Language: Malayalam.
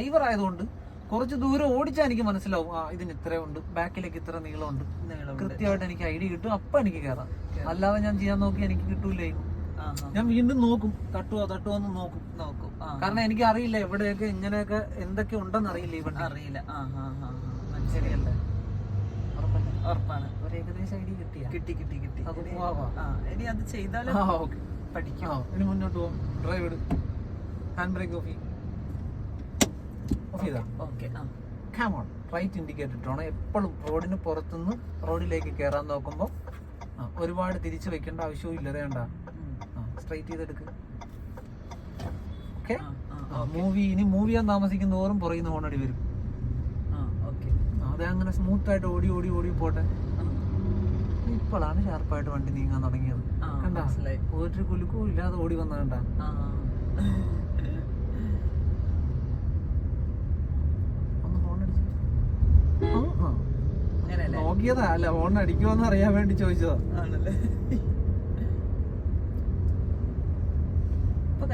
ഡ്രൈവർ ആയതുകൊണ്ട് കുറച്ച് ദൂരം ഓടിച്ചാൽ എനിക്ക് മനസ്സിലാവും ആ ഇതിന് ഇത്രയുണ്ട് ബാക്കിലേക്ക് ഇത്ര നീളമുണ്ട്. കൃത്യമായിട്ട് എനിക്ക് ഐഡിയ കിട്ടും അപ്പൊ എനിക്ക് കയറാം അല്ലാതെ ഞാൻ ചെയ്യാൻ നോക്കി എനിക്ക് കിട്ടൂലേ. ഞാൻ വീണ്ടും നോക്കും തട്ടുവോ തട്ടുവോ എന്ന് നോക്കും. നോക്കും. കാരണം എനിക്ക് അറിയില്ല എവിടെയൊക്കെ എങ്ങനെയൊക്കെ എന്തൊക്കെ ഉണ്ടെന്ന് അറിയില്ല ഈ വണ്ടി. അറിയില്ല. ശരിയല്ലേ ഉറപ്പാണ്. ഒരു ഏകദേശം ഐഡിയ കിട്ടിയ. കിട്ടി കിട്ടി കിട്ടി. അത് ഇനി- പോവാ. അത് ചെയ്താലും പഠിക്കാം. ഇനി മുന്നോട്ട് പോകും ഡ്രൈവ് ഹാൻഡ് ബ്രേക്ക് ഓഫ് ചെയ്യും. ഓഫ് ചെയ്താ okay come on right indicator ഇട്ടോണം എപ്പോഴും റോഡിന് പുറത്തുനിന്ന് റോഡിലേക്ക് കയറാൻ നോക്കുമ്പോൾ ഒരുപാട് തിരിച്ചു വെക്കേണ്ട ആവശ്യവും ഇല്ല. വേണ്ട. സ്ട്രൈറ്റ് ചെയ്തെടുക്ക്. ഓക്കെ. മൂവി ഇനി മൂവി ഞാൻ താമസിക്കുന്ന തോറും പുറകുന്ന ഹോണടി വരും. അത് അങ്ങനെ സ്മൂത്ത് ആയിട്ട് ഓടി ഓടി ഓടി പോട്ടെ. ഇപ്പോഴാണ് ഷാർപ്പായിട്ട് വണ്ടി നീങ്ങാൻ തുടങ്ങിയത്. കണ്ട? ഒരു കുലുക്കും ഇല്ലാതെ ഓടി വന്ന കണ്ട ആ ഒന്ന് ഹോൺ അടിച്ചു അങ്ങനെയല്ലേ നോക്കിയതാ. അല്ല ഹോൺ അടിക്കുമോന്ന് അറിയാൻ വേണ്ടി ചോദിച്ചതാ. ആണല്ലേ?